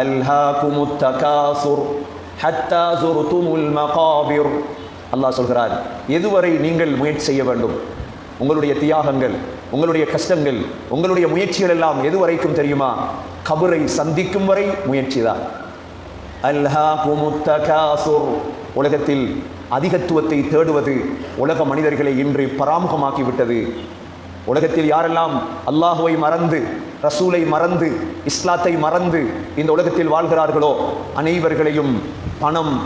அல்ஹாக்கும் தகாசுர் ஹத்தா ஜுர்துமுல் மகாபிர். அல்லாஹ் சொல்கிறார் எதுவரை நீங்கள் முயற்சி செய்ய வேண்டும்? உங்களுடைய தியாகங்கள் உங்களுடைய கஷ்டங்கள் உங்களுடைய முயற்சிகள் எல்லாம் எதுவரைக்கும் தெரியுமா? கபரை சந்திக்கும் வரை முயற்சி தான். அல்ஹாகுமுத் தகாசுர் உலகத்தில் அதிகத்துவத்தை தேடுவது உலக மனிதர்களை இன்று பராமுகமாக்கிவிட்டது. உலகத்தில் யாரெல்லாம் அல்லாஹுவை மறந்து ரசூலை மறந்து இஸ்லாத்தை மறந்து இந்த உலகத்தில் வாழ்கிறார்களோ? அனைவர்களையும் பணம்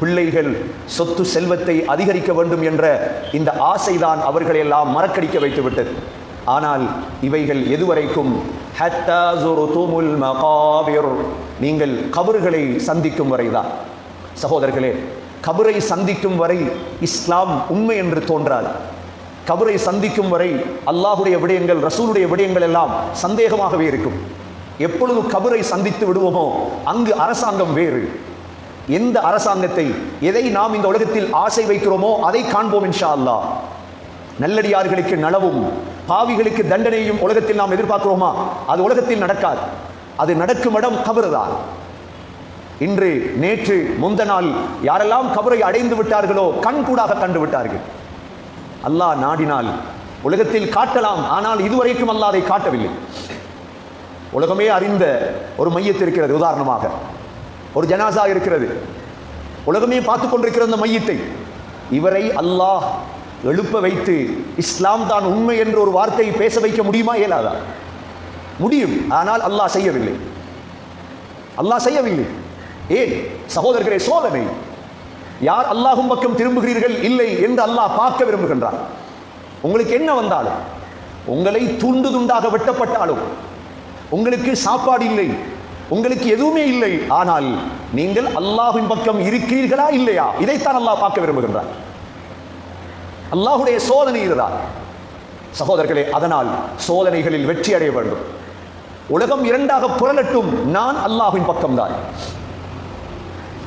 பிள்ளைகள் சொத்து செல்வத்தை அதிகரிக்க வேண்டும் என்ற இந்த ஆசைதான் அவர்களை எல்லாம் மறக்கடிக்க வைத்துவிட்டது. ஆனால் இவைகள் எதுவரைக்கும் நீங்கள் கபறுகளை சந்திக்கும் வரைதான். சகோதரர்களே கபரை சந்திக்கும் வரை இஸ்லாம் உண்மை என்று தோன்றாது. கபரை சந்திக்கும் வரை அல்லாஹுடைய விடயங்கள் ரசூலுடைய விடயங்கள் எல்லாம் சந்தேகமாகவே இருக்கும். எப்பொழுது கபரை சந்தித்து விடுவோமோ அங்கு அரசாங்கம் வேறு. எந்த அரசாங்கத்தை எதை நாம் இந்த உலகத்தில் ஆசை வைக்கிறோமோ அதை காண்போம் இன்ஷா அல்லாஹ் நல்லடியார்களுக்கு நலவும் பாவிகளுக்கு தண்டனையும் உலகத்தில் நாம் எதிர்பார்க்கிறோமா? அது உலகத்தில் நடக்காது. அது நடக்கும் இடம் கபர் தான். இன்று நேற்று முந்த நாள் யாரெல்லாம் கபரை அடைந்து விட்டார்களோ கண் கூடாக கண்டு விட்டார்கள். அல்லாஹ் நாடினால் உலகத்தில் காட்டலாம். ஆனால் இதுவரைக்கும் அல்லாஹ் அதை காட்டவில்லை. உலகமே அறிந்த ஒரு மையத்து இருக்கிறது உதாரணமாக. ஒரு ஜனாசா இருக்கிறது. உலகமே பார்த்து கொண்டிருக்கிற அந்த மையத்தை. இவரை அல்லாஹ் எழுப்ப வைத்து இஸ்லாம் தான் உண்மை என்று ஒரு வார்த்தையை பேச வைக்க முடியுமா? இயலாதா? முடியும். ஆனால் அல்லாஹ் செய்யவில்லை. அல்லாஹ் செய்யவில்லை. ஏன்? சகோதரர்களே சோதனை. யார் அல்லாஹும் பக்கம் திரும்புகிறீர்கள்? இல்லை என்று அல்லாஹ் பார்க்க விரும்புகின்றார் உங்களுக்கு என்ன வந்தாலும் உங்களை துண்டு துண்டாக வெட்டப்பட்டாலும் உங்களுக்கு சாப்பாடு இல்லை உங்களுக்கு எதுவுமே இல்லை ஆனால் நீங்கள் அல்லாஹின் பக்கம் இருக்கிறீர்களா இல்லையா? இதைத்தான் அல்லாஹ் பார்க்க விரும்புகின்றார் அல்லாஹுடைய சோதனை இதுதான் சகோதரர்களே அதனால் சோதனைகளில் வெற்றி அடைய வேண்டும். உலகம் இரண்டாக புரளட்டும் நான் அல்லாஹின் பக்கம்தான்.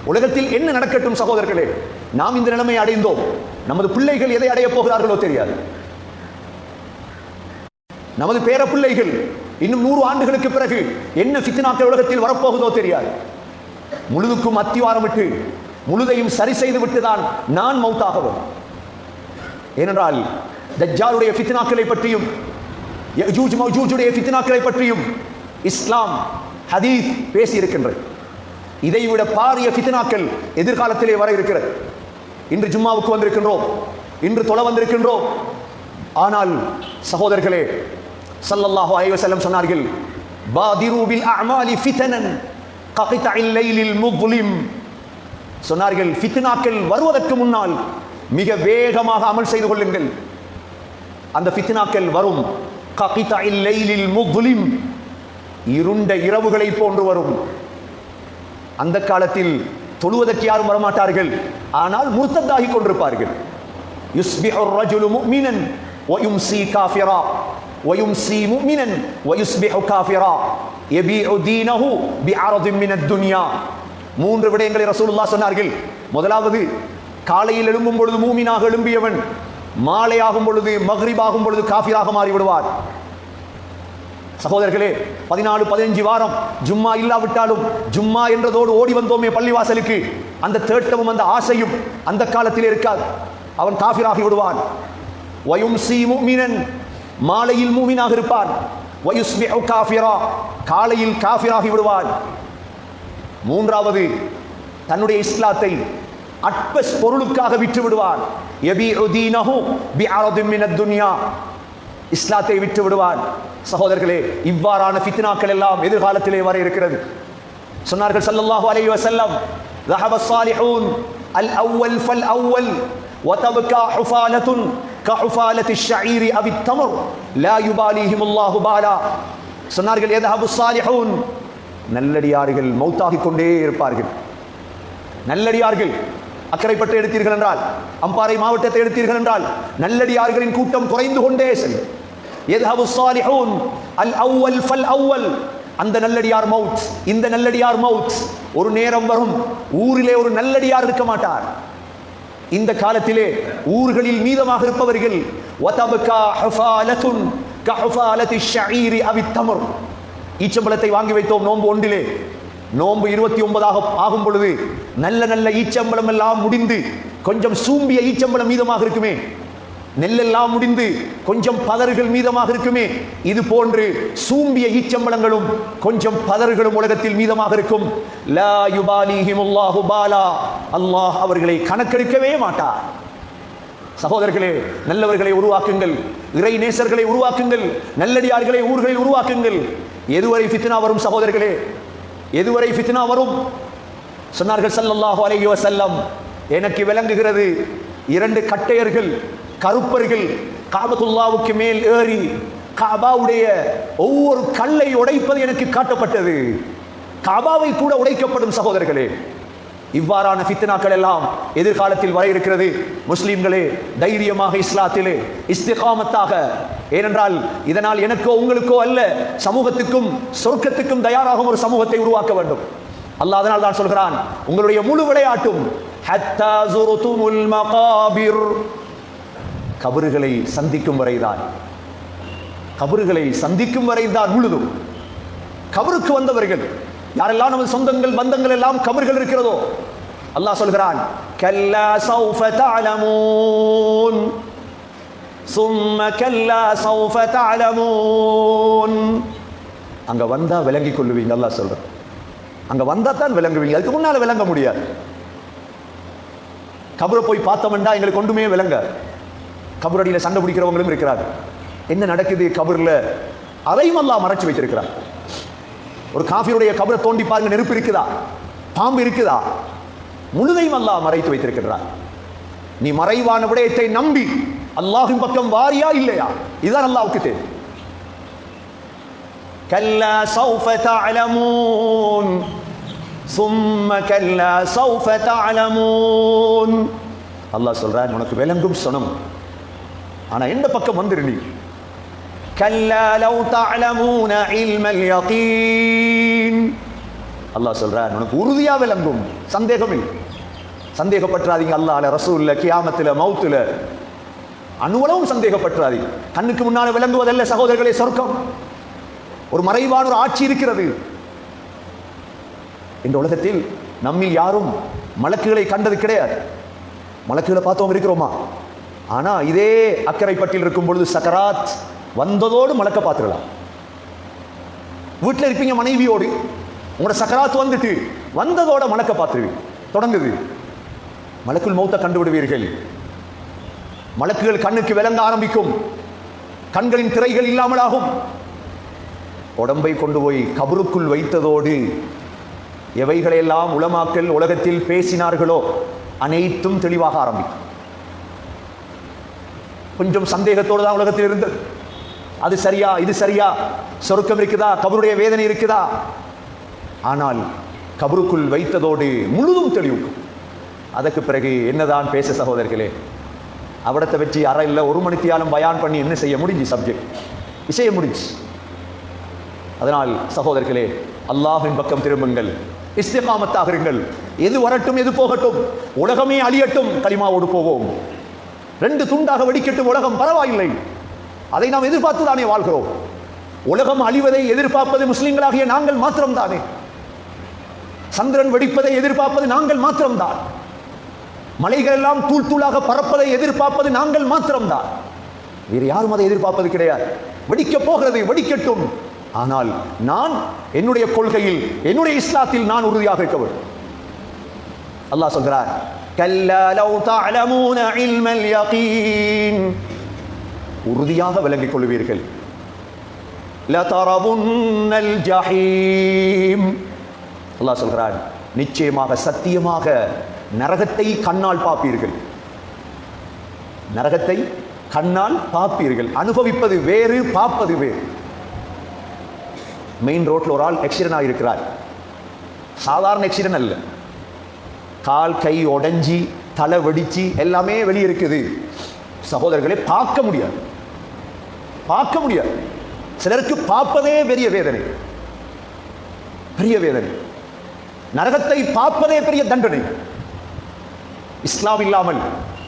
உலகத்தில் என்ன நடக்கட்டும் சகோதரர்களே? நாம் இந்த நிலைமை அடைந்தோம். நமது பிள்ளைகள் எதை அடையப் போகிறார்களோ தெரியாது. நமது பேர பிள்ளைகள் இன்னும் நூறு ஆண்டுகளுக்கு பிறகு என்ன சித்தினாக்கள் உலகத்தில் வரப்போகுதோ தெரியாது. முழுதுக்கும் அத்திவாரமிட்டு முழுதையும் சரி செய்து விட்டுதான் நான் மௌத்தாகவும் ஏனென்றால் தஜ்ஜாலுடைய ஃபித்னாக்களை பற்றியும் யஜூஜ் மௌஜூஜுடைய ஃபித்னாக்களை பற்றியும் இஸ்லாம் ஹதீஸ் பேசி இருக்கின்றது இதைவிட பாரிய ஃபித்னாக்கள் எதிர்காலத்திலே வர இருக்கிறது. இன்று ஜும்மாவுக்கு வந்திருக்கின்றோம். இன்று தொலை வந்திருக்கின்றோம். ஆனால் சகோதரர்களே சல்லல்லாஹோ அலைஹி வஸல்லம் சொன்னார்கள் பாதிரு பில் ஃபித்தனன் ஃபிதனன் ககிதஇல் லைலில் முக்லிம் சொன்னார்கள் ஃபித்னாக்கள் வருவதற்கு முன்னால் மிக வேகமாக அமல் செய்து கொள்ளுங்கள். அந்த ஃபித்னாக்கள் வரும். ககிதஇல் லைலில் முக்லிம். இருண்ட இரவுகளை போன்று வரும். அந்த காலத்தில் தொழுவதற்கு யாரும் வரமாட்டார்கள் ஆனால் முர்த்தத்தாகி கொண்டிருப்பார்கள் يصبح الرجل مؤمنا ويمسي كافرا ويمسي مؤمنا ويصبح كافرا يبيع دينه بعرض من الدنيا மூன்று விடயங்களை ரசூலுல்லாஹ் சொன்னார்கள் முதலாவது காலையில் எழும்பும் பொழுது மூமினாக எழும்பியவன் மாலையாகும் பொழுது மக்ரிபாகும் பொழுது காஃபிராக மாறி விடுவார் சகோதரர்களே பதினாலு பதினஞ்சு வாரம் ஜும்மா இல்லாவிட்டாலும் ஜும்மா என்றதோடு ஓடி வந்தோமே பள்ளிவாசலுக்கு. அந்த தேட்டமும் அந்த ஆசையும் அந்த காலத்தில் இருக்காது. அவன் காஃபிராகி விடுவான். வயும் சி முமினன் மாலையில் மூமினாக இருப்பான். வயுஸ்மிஹு காஃபிரா காலையில் காஃபிராகி விடுவான். மூன்றாவது தன்னுடைய இஸ்லாத்தை அட்பஸ் பொருளுக்காக விற்று விடுவான். யபீஉ தீனஹு பிஅரதின் மினத் துன்யா. இஸ்லாத்தை விட்டு விடுவான் சகோதரர்களே இவ்வாறான ஃபித்னாக்கள் எல்லாம் எதிர்காலத்திலே வர இருக்கிறது சொன்னார்கள் ஸல்லல்லாஹு அலைஹி வஸல்லம் ذهب الصالحون الأول فالأول وتبكى حفالة كحفالة الشعير أو التمر لا يباليهم الله بالا சொன்னார்கள் يذهب الصالحون நல்லடியார்கள் மௌத்தாகிக் கொண்டே இருப்பார்கள் நல்லடியார்கள் அக்கறைப்பட்டு எடுத்தீர்கள் என்றால் அம்பாறை மாவட்டத்தை எடுத்தீர்கள் என்றால் நல்லடியார்களின் கூட்டம் குறைந்து கொண்டே செல்லும் எதுஹபு சாலிஹூன் அல் அவ்வல் ஃபல் அவ்வல். அந்த நல்லடியார் மவுத் இந்த நல்லடியார் மவுத். ஒரு நேரம் வரும் ஊரிலே ஒரு நல்லடியார் இருக்க மாட்டார். இந்த காலத்திலே ஊர்களில் மீதமாக இருப்பவர்கள் வதபகா ஹஃபாலத்துன் கஹஃபாலத்தி ஷஈரி அவி தமர். ஈச்சம்பழத்தை வாங்கி வைத்தோம் நோன்பு ஒன்றிலே. நோன்பு இருபத்தி ஒன்பதாக ஆகும் பொழுது நல்ல நல்ல ஈச்சம்பழம் எல்லாம் முடிந்து கொஞ்சம் சூம்பிய ஈச்சம்பழம் மீதமாக இருக்குமே. நெல்லெல்லாம் முடிந்து கொஞ்சம் பதறுகள் மீதமாக இருக்குமே. இது போன்று சூம்பிய ஈச்சம்பளங்களும் கொஞ்சம் பதறுகளும் உலகத்தில் மீதமாக இருக்கும். லா பாலா. அல்லாஹ் அவர்களை கணக்கெடுக்கவே மாட்டார். சகோதரர்களே நல்லவர்களை உருவாக்குங்கள். இறை நேசர்களை உருவாக்குங்கள். நல்லடியார்களை ஊர்களில் உருவாக்குங்கள். எதுவரை ஃபித்னா வரும் சகோதரர்களே? எதுவரை ஃபித்னா வரும்? சொன்னார்கள் சல்லல்லாஹு அலைஹி செல்லம் எனக்கு விளங்குகிறது இரண்டு கட்டையர்கள். கருப்பர்கள் காபத்துல்லாவுக்கு மேல் ஏறி காபாவுடைய ஒவ்வொரு கல்லை உடைப்பது எனக்கு காட்டப்பட்டது. காபாவை கூட உடைக்கப்படும் சகோதரர்களே இவ்வாறான ஃபித்னாக்கள் எல்லாம் எதிர்காலத்தில் வர இருக்கிறது. முஸ்லீம்களே தைரியமாக இஸ்லாத்திலே இஸ்திகாமத்தாக. ஏனென்றால் இதனால் எனக்கோ உங்களுக்கோ அல்ல சமூகத்துக்கும் சொர்க்கத்துக்கும் தயாராகும் ஒரு சமூகத்தை உருவாக்க வேண்டும். அல்லாஹ் அதனால் தான் சொல்கிறான் உங்களுடைய முழு விளையாட்டும் ஹத்தா ஸுருதுமுல் மகாபிர். கபறுகளை சந்திக்கும் வரைதான் கபறுகளை சந்திக்கும் வரைதான் முழுதும் கபருக்கு வந்தவர்கள் யாரெல்லாம் நமது சொந்தங்கள் பந்தங்கள் எல்லாம் கபர்கள் இருக்கிறதோ அல்லாஹ் சொல்கிறான் கல்லா சௌஃப தஅலமூன். சும்ம கல்லா சௌஃப தஅலமூன். அங்க வந்தா விளங்கி கொள்ளுவீங்க அல்லாஹ் சொல்றான். அங்க வந்தா தான் விளங்குவீங்க அதுக்கு முன்னால விளங்க முடியாது. கபரை போய் பார்த்தோம்னா எங்களுக்கு ஒன்றுமே விளங்க. கபரடியில சண்டை பிடிக்கிறவங்களும் இருக்கிறார் என்ன நடக்குது கபர்ல அதையும் அல்லாஹ் மறைச்சு வைத்திருக்கிறார் ஒரு காஃபியுடைய கபரை தோண்டி பாருங்க நெருப்பு இருக்குதா பாம்பு இருக்குதா முழுதையும் அல்லாஹ் மறைத்து வைத்திருக்கிறார் நீ மறைவான விடயத்தை நம்பி அல்லாஹின் பக்கம் வாரியா இல்லையா இதுதான் அல்லாஹ்வுக்கு தேவை كلا سوف تعلمون ثم كلا سوف تعلمون அல்லாஹ் சொல்றார் உனக்கு விளங்கும் சொனம் ஆனா இந்த பக்கம் வந்துரு நீ. கல்லா லவ் தஅலமூன இல்மல் அல்லாஹ் சொல்றார் உனக்கு உறுதியா விளங்கும். சந்தேகம் இல்லை சந்தேகப்பற்றாதீங்க அல்லாஹ்ல ரசூல்ல கியாமத்துல மௌத்துல அணுவளவும் சந்தேகப்பற்றாதீங்க. கண்ணுக்கு முன்னால் விளங்குவதல்ல சகோதரர்களே சொர்க்கம். ஒரு மறைவான ஒரு ஆட்சி இருக்கிறது. இந்த உலகத்தில் நம்மில் யாரும் மலக்குகளை கண்டது கிடையாது. மலக்குகளை பார்த்தோம் இருக்கிறோமா? ஆனா இதே அக்கரைப்பட்டியில் இருக்கும் பொழுது சக்கராத் வந்ததோடு மலக்க பார்த்துடலாம். வீட்டில் இருப்பீங்க மனைவியோடு உங்களோட சக்கராத் வந்துட்டு வந்ததோட மலக்க பார்த்துருவீங்க தொடங்குது. மலக்குள் மௌத்த கண்டு விடுவீர்கள். மலக்குகள் கண்ணுக்கு விளங்க ஆரம்பிக்கும். கண்களின் திரைகள் இல்லாமல் ஆகும் உடம்பை கொண்டு போய் கபருக்குள் வைத்ததோடு எவைகளையெல்லாம் உலமாக்கள் உலகத்தில் பேசினார்களோ அனைத்தும் தெளிவாக ஆரம்பிக்கும். கொஞ்சம் சந்தேகத்தோடு தான் உலகத்தில் இருந்தது அது சரியா இது சரியா? சொருக்கம் இருக்குதா? கபருடைய வேதனை இருக்குதா? ஆனால் கபருக்குள் வைத்ததோடு முழுதும் தெளிவுக்கும். அதற்கு பிறகு என்னதான் பேச சகோதரர்களே? அவடத்தை வச்சு அரை இல்லை ஒரு மணித்தியாலும் பயான் பண்ணி என்ன செய்ய முடிஞ்சு சப்ஜெக்ட் விஷய முடிஞ்சு. அதனால் சகோதரர்களே அல்லாஹின் பக்கம் திரும்புங்கள். இஸ்திகாமத்தாக இருங்கள் எது வரட்டும் எது போகட்டும். உலகமே அழியட்டும். களிமாவோடு போவோம். ரெண்டு துண்டாக வெடிக்கட்டும் உலகம் பரவாயில்லை. அதை நாம் எதிர்பார்த்து தானே வாழ்கிறோம். உலகம் அழிவதை எதிர்பார்ப்பது முஸ்லிம்களாகிய நாங்கள் மாத்திரம்தானே. சந்திரன் வெடிப்பதை எதிர்பார்ப்பது நாங்கள் மாத்திரம்தான். மலைகள் எல்லாம் தூள் தூளாக பறப்பதை எதிர்பார்ப்பது நாங்கள் மாத்திரம்தான். வேறு யாரும் அதை எதிர்பார்ப்பது கிடையாது. வெடிக்க போகிறது வெடிக்கட்டும். ஆனால் நான் என்னுடைய கொள்கையில் என்னுடைய இஸ்லாத்தில் நான் உறுதியாக இருக்க வேண்டும். அல்லாஹ் சொல்கிறார் கல்லா லவ் தஅலமூன இல்மல் யகீன் உறுதியாக விளங்கிக் கொள்வீர்கள் லதரவுன்னல் ஜஹீம் அல்லாஹ் சொல்கிறான் நிச்சயமாக சத்தியமாக நரகத்தை கண்ணால் பார்ப்பீர்கள். நரகத்தை கண்ணால் பார்ப்பீர்கள். அனுபவிப்பது வேறு பார்ப்பது வேறு. மெயின் ரோட்டில் ஒரு ஆள் எக்ஸிடென்ட் ஆகியிருக்கிறார் சாதாரண எக்ஸிடென்ட் அல்ல. கால் கை உடைஞ்சி தலை வெடிச்சு எல்லாமே வெளியே இருக்குது. சகோதரர்களை பார்க்க முடியாது. பார்க்க முடியாது. சிலருக்கு பார்ப்பதே பெரிய வேதனை. பெரிய வேதனை. நரகத்தை பார்ப்பதே பெரிய தண்டனை. இஸ்லாம் இல்லாமல்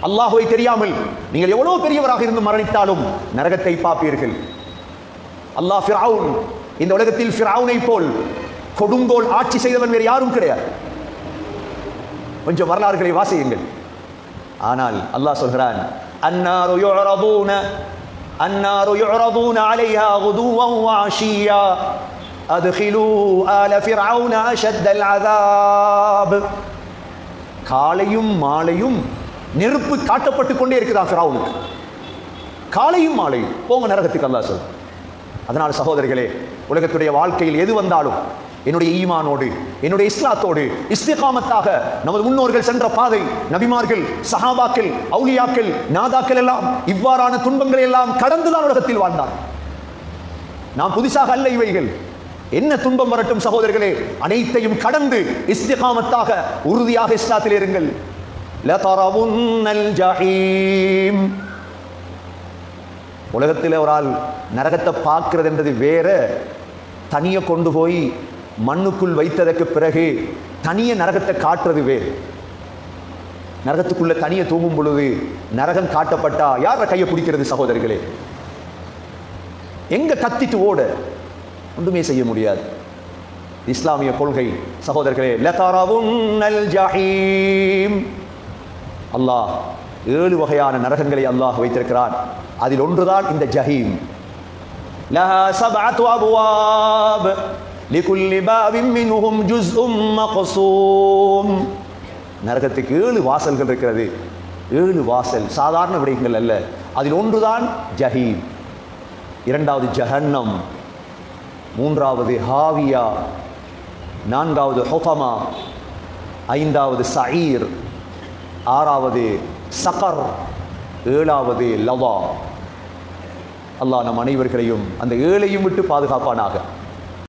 அல்லாஹுவை தெரியாமல் நீங்கள் எவ்வளவு பெரியவராக இருந்து மரணித்தாலும் நரகத்தை பார்ப்பீர்கள். அல்லாஹ் ஃபிரவுன் இந்த உலகத்தில் ஃபிரவுனை போல் கொடுங்கோல் ஆட்சி செய்தவன் வேறு யாரும் கிடையாது. கொஞ்சம் வரலாறுகளை வாசியுங்கள். ஆனால் அல்லாஹ் சொல்கிறான் அன்னாரு யுரபூன அன்னாரு யுரபூன அலைஹா குதுவன் வாஷியா அத்கிலூ ஆல ஃபிர்அவுன அஷத்தல் அஸாப். காலையும் மாலையும் நெருப்பு காட்டப்பட்டு கொண்டே இருக்குதான் ஃபிரௌனுக்கு. காலையும் மாலையும். போங்க நரகத்துக்கு அல்லாஹ் சொல். அதனால் சகோதரிகளே உலகத்துடைய வாழ்க்கையில் எது வந்தாலும் என்னுடைய ஈமானோடு என்னுடைய இஸ்லாத்தோடு இஸ்திகாமத்தாக நமது முன்னோர்கள் சென்ற பாதை நபிமார்கள் சஹாபாக்கள் அவுலியாக்கள் நாதாக்கள் எல்லாம் இவ்வாறான துன்பங்களை எல்லாம் கடந்துதான் உலகத்தில் வாழ்ந்தார். நாம் புதிசாக அல்ல இவைகள். என்ன துன்பம் வரட்டும் சகோதரர்களே? அனைத்தையும் கடந்து இஸ்திகாமத்தாக உறுதியாக இஸ்லாத்தில் இருங்கள். உலகத்தில் ஒரு ஆள் நரகத்தை பார்க்கிறது என்றது வேற. தனியை கொண்டு போய் மண்ணுக்குள் வைத்ததற்கு பிறகு தனிய நரகத்தை காட்டுறது வேறு. நரகத்துக்குள்ள தனிய தூங்கும் பொழுது நரகம் காட்டப்பட்டா யார கையை பிடிக்கிறது சகோதரிகளே? எங்க கத்திட்டு ஓட? ஒன்றுமே செய்ய முடியாது. இஸ்லாமிய கொள்கை சகோதரர்களே லதரவுன்னல் ஜஹீம் அல்லாஹ் ஏழு வகையான நரகங்களை அல்லாஹ் வைத்திருக்கிறான். அதில் ஒன்றுதான் இந்த ஜஹீம். லஹா சபஅத்து அபுவாப். லிகுல்லி பாபின் மின்ஹும் ஜுஸ்உம் மக்ஸூம் நரகத்துக்கு ஏழு வாசல்கள் இருக்கிறது. ஏழு வாசல் சாதாரண விடயங்கள் அல்ல. அதில் ஒன்றுதான் ஜஹீம். இரண்டாவது ஜஹன்னம். மூன்றாவது ஹாவியா. நான்காவது ஹொஃபமா. ஐந்தாவது சயீர். ஆறாவது சகர். ஏழாவது லவா அல்லாஹ் நம் அனைவர்களையும் அந்த ஏழையும் விட்டு பாதுகாப்பானாக.